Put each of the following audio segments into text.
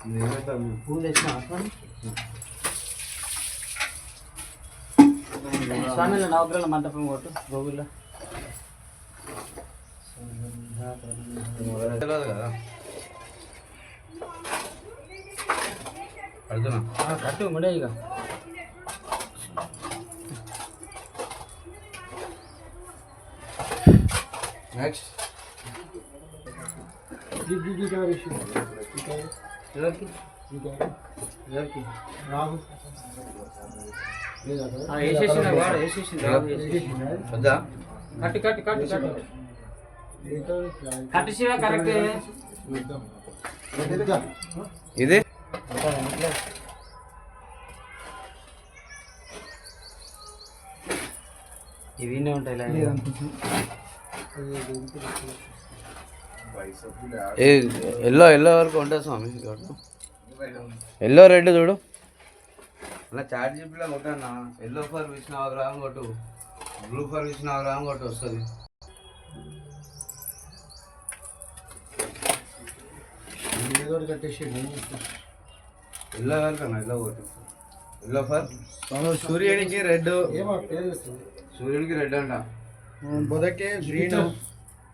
పూలు వేసిన స్వామిలో నవగ్రహాల మంటపం కొట్టు గోగుల్లో తెలియదు కదా అడుగుతున్నా ఆ, కట్టు ముడే ఇక నెక్స్ట్ ఎవరికి? ఎవరికి? ఆ, వేసేసిన వాడు వేసేసింది రావు వేసేసింది. వద్దా? కట్టు కట్టు కట్టు కట్టు. కట్టు శివ కరెక్ట్ ఇది? ఇవి ఉంటాయి ఇలా. ఎల్లో ఎల్లో వరకు ఉంటుంది స్వామి ఎల్లో రెడ్ చూడు. అలా చార్ట్ జీపీలో కొట్టన్నా. ఎల్లో ఫర్ విష్ణు గ్రామం కొట్టు. బ్లూ ఫర్ విష్ణు గ్రామం కొట్టు వస్తుంది. ఎల్లో వరకు అన్న ఎల్లో కొట్టు. Yellow for. సూర్యుడికి రెడ్. సూర్యుడికి రెడ్ అంట. బుధకి గ్రీన్.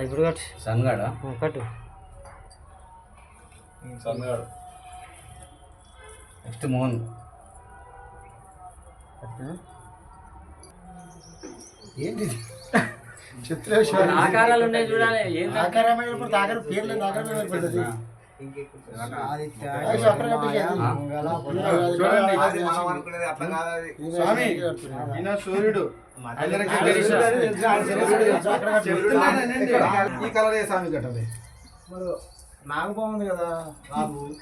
ఇప్పుడు కట్టు. సన్గాడా కట్టు. నెక్స్ట్ మోహన్. ఏంటి చిత్రేశ్వర ఆకారాలు ఉన్నాయి చూడాలి ఆకార పేర్లు ఆకారమే ఏర్పడుతుంది స్వామి ఈయన సూర్యుడు. ఈ కలర్ ఏ స్వామి కట్టాలి. నాగబాగుంది కదా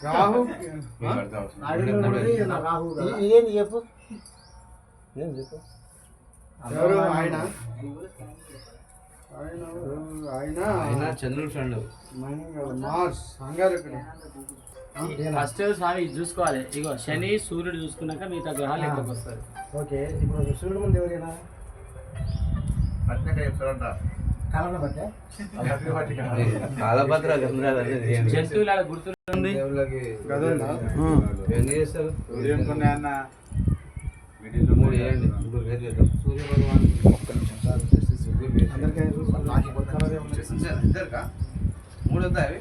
రాహు? రాహు ఇదేంటి చెప్పు? ఎవరు ఆయన ఆయన? ఆయన చంద్రుడు ఫ్రెండ్. మార్స్. అంగారకుడు ఫస్ట్ స్వామి చూసుకోవాలి. ఇగో శని సూర్యుడు చూసుకున్నాక మిగతా గ్రహాలు లెక్కకు వస్తారు ఓకే ఇప్పుడు సూర్యుడు ముందు ఎవరైనా? కాలభద్ర? జంతువుల చేస్తారు మూడు సూర్య భగవాన్ ముగ్గురు వేలు. ఇద్దరికా మూడు వద్దా అవి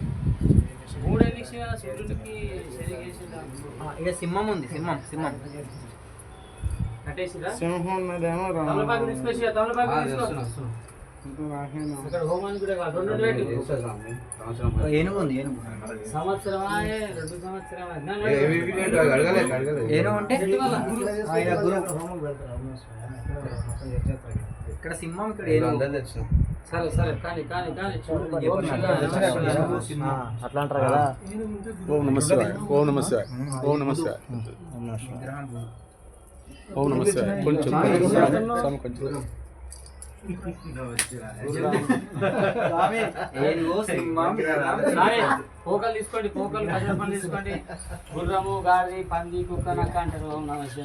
ఇక సింహం ఉంది సింహం సింహం. కట్టేసిరా? సింహం ఉన్నదేమో తమలపాకు తీసుకొచ్చి తమలపాకు ఆ, ఇక్కడ ఏనుగు ఉంది ఏనుగు. ఏనుగు అంటే ఆయన సింహం ఇక్కడ ఏనుగు. సరే సరే కానీ కానీ కానీ. అట్లా అంటారు కదా. ఓం నమ శివాయ ఓం నమ శివాయ ఓం నమ శివాయ. ఓం నమ శివాయ. కొంచెం కొంచెం. పోకలు తీసుకోండి పోకలు భజన తీసుకోండి. గుర్రము గారి పంది కుక్క నక్క అంటారు. నమస్తే